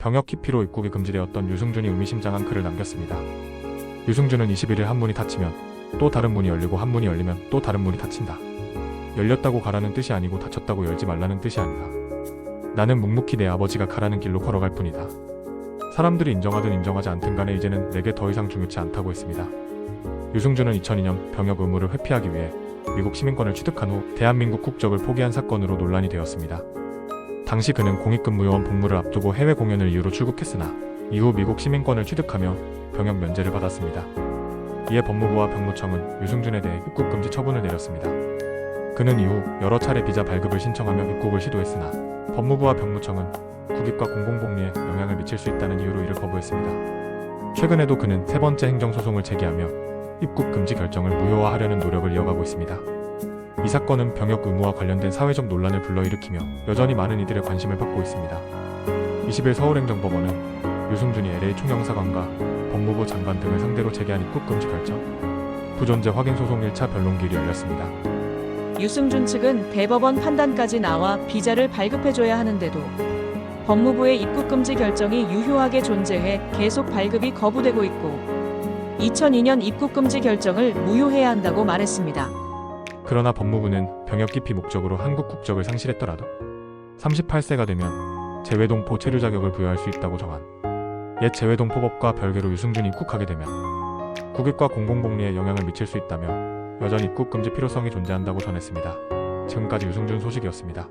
병역 기피로 입국이 금지되었던 유승준이 의미심장한 글을 남겼습니다. 유승준은 21일 한 문이 닫히면 또 다른 문이 열리고 한 문이 열리면 또 다른 문이 닫힌다. 열렸다고 가라는 뜻이 아니고 닫혔다고 열지 말라는 뜻이 아니다. 나는 묵묵히 내 아버지가 가라는 길로 걸어갈 뿐이다. 사람들이 인정하든 인정하지 않든 간에 이제는 내게 더 이상 중요치 않다고 했습니다. 유승준은 2002년 병역 의무를 회피하기 위해 미국 시민권을 취득한 후 대한민국 국적을 포기한 사건으로 논란이 되었습니다. 당시 그는 공익근무요원 복무를 앞두고 해외 공연을 이유로 출국했으나 이후 미국 시민권을 취득하며 병역 면제를 받았습니다. 이에 법무부와 병무청은 유승준에 대해 입국 금지 처분을 내렸습니다. 그는 이후 여러 차례 비자 발급을 신청하며 입국을 시도했으나 법무부와 병무청은 국익과 공공복리에 영향을 미칠 수 있다는 이유로 이를 거부했습니다. 최근에도 그는 세 번째 행정소송을 제기하며 입국 금지 결정을 무효화하려는 노력을 이어가고 있습니다. 이 사건은 병역 의무와 관련된 사회적 논란을 불러일으키며 여전히 많은 이들의 관심을 받고 있습니다. 20일 서울행정법원은 유승준이 LA 총영사관과 법무부 장관 등을 상대로 제기한 입국 금지 결정 부존재 확인 소송 1차 변론기일이 열렸습니다. 유승준 측은 대법원 판단까지 나와 비자를 발급해줘야 하는데도 법무부의 입국 금지 결정이 유효하게 존재해 계속 발급이 거부되고 있고 2002년 입국 금지 결정을 무효해야 한다고 말했습니다. 그러나 법무부는 병역 기피 목적으로 한국 국적을 상실했더라도 38세가 되면 재외동포 체류 자격을 부여할 수 있다고 정한 옛 재외동포법과 별개로 유승준이 입국하게 되면 국익과 공공복리에 영향을 미칠 수 있다며 여전히 입국 금지 필요성이 존재한다고 전했습니다. 지금까지 유승준 소식이었습니다.